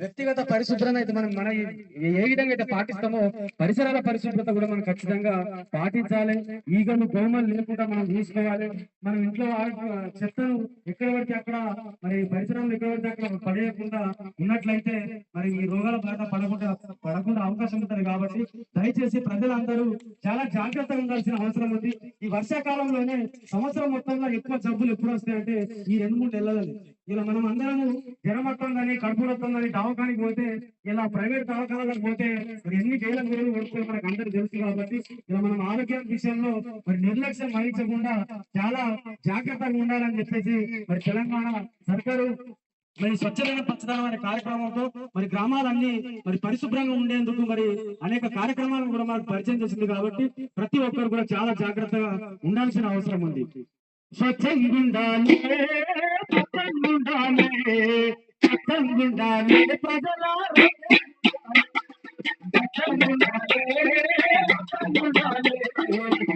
వ్యక్తిగత పరిశుభ్రత అయితే మనం మన ఏ- విధంగా అయితే పాటిస్తామో పరిసరాల పరిశుభ్రత కూడా మనం ఖచ్చితంగా పాటించాలి. ఈగలు దోమలు లేకుండా మనం చూసుకోవాలి మనం ఇంట్లో చెత్తను ఎక్కడ పడితే అక్కడ మరి పరిసరాలు ఎక్కడ పడితే అక్కడ పడేయకుండా ఉన్నట్లయితే మరి ఈ రోగాల బాధ పడకుండా పడకుండా అవకాశం ఉంటుంది కాబట్టి దయచేసి ప్రజలందరూ చాలా జాగ్రత్తగా ఉండాల్సిన అవసరం ఉంది. ఈ వర్షాకాలంలోనే సంవత్సరం మొత్తంలో ఎక్కువ జబ్బులు ఎప్పుడు వస్తాయంటే ఈ రెండు మూడు నెలలని ఇలా మనం అందరము జ్వరం వస్తుందని కడుపు వస్తుందని దవాఖానికి పోతే ఇలా ప్రైవేట్ దవాఖానాలకు పోతే మరి ఎన్ని వేల వేలు పడుతుంది మనకు అందరికి తెలుసు కాబట్టి ఇలా మనం ఆరోగ్యం విషయంలో మరి నిర్లక్ష్యం వహించకుండా చాలా జాగ్రత్తగా ఉండాలని చెప్పేసి మరి తెలంగాణ సర్కారు మరి స్వచ్ఛమైన పచ్చదనం అనే కార్యక్రమంతో మరి గ్రామాలన్నీ మరి పరిశుభ్రంగా ఉండేందుకు మరి అనేక కార్యక్రమాలను కూడా మనకు పరిచయం చేసింది కాబట్టి ప్రతి ఒక్కరు కూడా చాలా జాగ్రత్తగా ఉండాల్సిన అవసరం ఉంది. Thank you.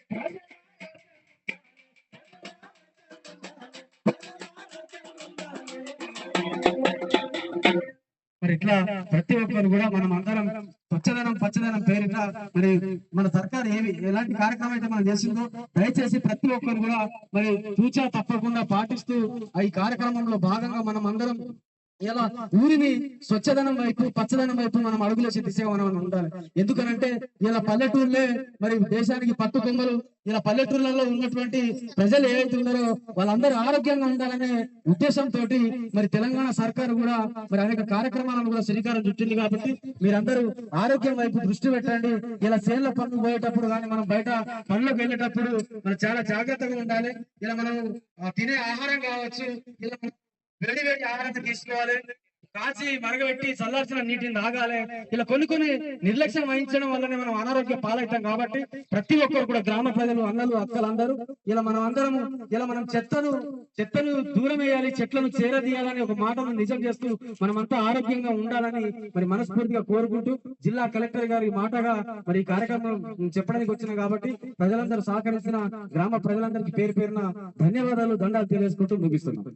మరి ఇట్లా ప్రతి ఒక్కరు కూడా మనం అందరం స్వచ్ఛదనం పచ్చదనం పేరిట మరి మన సర్కార్ ఏమి ఎలాంటి కార్యక్రమం అయితే మనం చేసిందో దయచేసి ప్రతి ఒక్కరు కూడా మరి చూచా తప్పకుండా పాటిస్తూ ఈ కార్యక్రమంలో భాగంగా మనం అందరం ఇలా ఊరిని స్వచ్ఛదనం వైపు పచ్చదనం వైపు మనం అడుగులేసే దిశగా మనం ఉండాలి. ఎందుకనంటే ఇలా పల్లెటూర్లే మరి దేశానికి పట్టు కొమ్మలు ఇలా పల్లెటూర్లలో ఉన్నటువంటి ప్రజలు ఏవైతే ఉన్నారో వాళ్ళందరూ ఆరోగ్యంగా ఉండాలనే ఉద్దేశంతో మరి తెలంగాణ సర్కారు కూడా మరి అనేక కార్యక్రమాలను కూడా శ్రీకారం చుట్టింది కాబట్టి మీరందరూ ఆరోగ్యం వైపు దృష్టి పెట్టండి. ఇలా సేన్ల పనులు పోయేటప్పుడు కానీ మనం బయట పనులకు వెళ్ళేటప్పుడు మనం చాలా జాగ్రత్తగా ఉండాలి. ఇలా మనం తినే ఆహారం కావచ్చు ఇలా వేడి వేడి ఆహారం తీసుకోవాలి. కాచి మరగబెట్టి చల్లార్చిన నీటిని తాగాలి. ఇలా కొన్ని కొన్ని నిర్లక్ష్యం వహించడం వల్లనే మనం అనారోగ్య పాలవుతాం కాబట్టి ప్రతి ఒక్కరు కూడా గ్రామ ప్రజలు అన్నలు అక్కలు అందరూ ఇలా మనం అందరము ఇలా మనం చెత్తను చెత్తను దూరం వేయాలి చెట్లను చేరదీయాలని ఒక మాటను నిజం చేస్తూ మనమంతా ఆరోగ్యంగా ఉండాలని మరి మనస్ఫూర్తిగా కోరుకుంటూ జిల్లా కలెక్టర్ గారి మాటగా మరి ఈ కార్యక్రమం చెప్పడానికి వచ్చిన కాబట్టి ప్రజలందరూ సహకరించిన గ్రామ ప్రజలందరికీ పేరు పేరున ధన్యవాదాలు దండాలు తెలియజేసుకుంటూ ముగిస్తున్నాం.